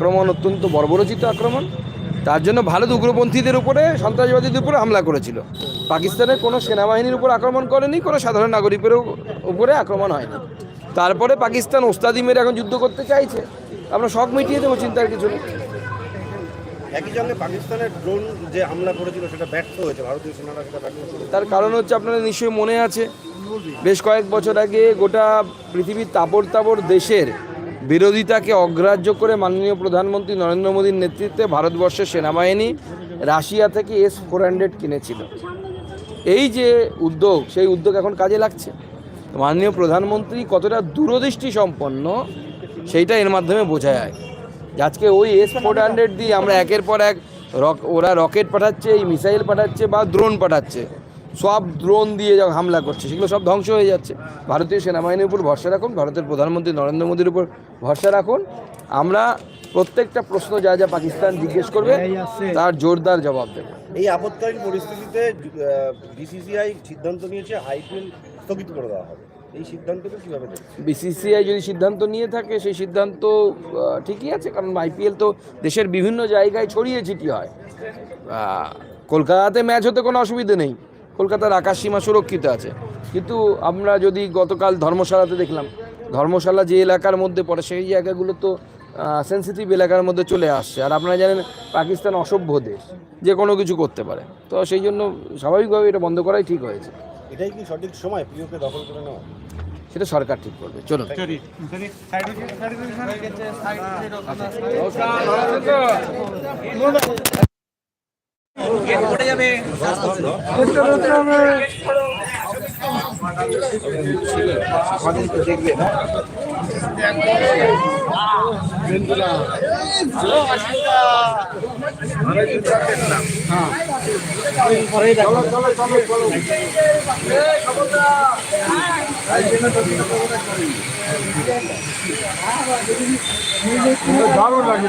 আক্রমণ অত্যন্ত বর্বরচিত আক্রমণ। তার জন্য ভারত উগ্রপন্থীদের উপরে সন্ত্রাসবাদীদের উপরে হামলা করেছিল। পাকিস্তানের কোনো সেনাবাহিনীর উপর আক্রমণ করেনি কোনো সাধারণ নাগরিকের উপরে আক্রমণ হয়নি। তারপরে পাকিস্তান ওস্তাদি মেরে এখন যুদ্ধ করতে চাইছে। আমরা শখ মিটিয়ে দেবো চিন্তার কিছু নেই। একই সঙ্গে পাকিস্তানের ড্রোন যে হামলা করেছিল সেটা ব্যর্থ হয়েছে। ভারতীয় সেনারা সেটা ব্যর্থ তার কারণ হচ্ছে আপনাদের নিশ্চয়ই মনে আছে বেশ কয়েক বছর আগে গোটা পৃথিবীর তাপর তাপর দেশের বিরোধিতাকে অগ্রাহ্য করে মাননীয় প্রধানমন্ত্রী নরেন্দ্র মোদীর নেতৃত্বে ভারতবর্ষের সেনাবাহিনী রাশিয়া থেকে এস ফোর হান্ড্রেড কিনেছিল। এই যে উদ্যোগ, সেই উদ্যোগ এখন কাজে লাগছে। মাননীয় প্রধানমন্ত্রী কতটা দূরদৃষ্টি সম্পন্ন, সেইটা এর মাধ্যমে বোঝা যায়। আজকে ওই এস ফোর হান্ড্রেড দিয়ে আমরা একের পর এক রক, ওরা রকেট পাঠাচ্ছে, এই মিসাইল পাঠাচ্ছে বা ড্রোন পাঠাচ্ছে। সব ড্রোন দিয়ে যখন হামলা করছে সেগুলো সব ধ্বংস হয়ে যাচ্ছে। ভারতীয় সেনাবাহিনীর উপর ভরসা রাখুন ভারতের প্রধানমন্ত্রী নরেন্দ্র মোদীর উপর ভরসা রাখুন। আমরা প্রত্যেকটা প্রশ্ন যা যা পাকিস্তান জিজ্ঞেস করবে তার জোরদার জবাব দেবে। এই আপৎকালীন পরিস্থিতিতে বিসিসিআই সিদ্ধান্ত নিয়েছে আইপিএল স্থগিত করে দেওয়া হবে। এই সিদ্ধান্তকে কীভাবে দেখছেন? বিসিসিআই যদি সিদ্ধান্ত নিয়ে থাকে সেই সিদ্ধান্ত ঠিকই আছে কারণ আইপিএল তো দেশের বিভিন্ন জায়গায় ছড়িয়ে ছিটিয়ে হয়। কলকাতাতে ম্যাচ হতে কোনো অসুবিধে নেই। কলকাতার আকাশ সীমা সুরক্ষিত আছে। কিন্তু আমরা যদি গতকাল ধর্মশালাতে দেখলাম ধর্মশালা যে এলাকার মধ্যে পড়ে সেই জায়গাগুলো তো সেন্সিটিভ এলাকার মধ্যে চলে আসছে। আর আপনারা জানেন পাকিস্তান অসভ্য দেশ যে কোনো কিছু করতে পারে। তো সেই জন্য স্বাভাবিকভাবে এটা বন্ধ করাই ঠিক হয়েছে। এটাই কি সঠিক সময় প্রিয়কে দখল করে নেওয়া? সেটা সরকার ঠিক করবে। চলুন। যাবে। দেখবে দারুণ লাগে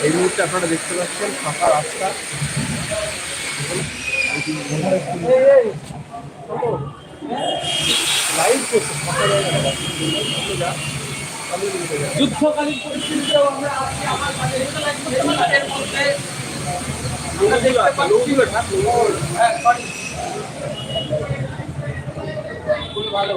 এই মুহূর্তে আপনারা দেখতে পাচ্ছেন ফাঁকা রাস্তা। যুদ্ধকালীন পরিস্থিতিতেও হ্যাঁ, ভালো।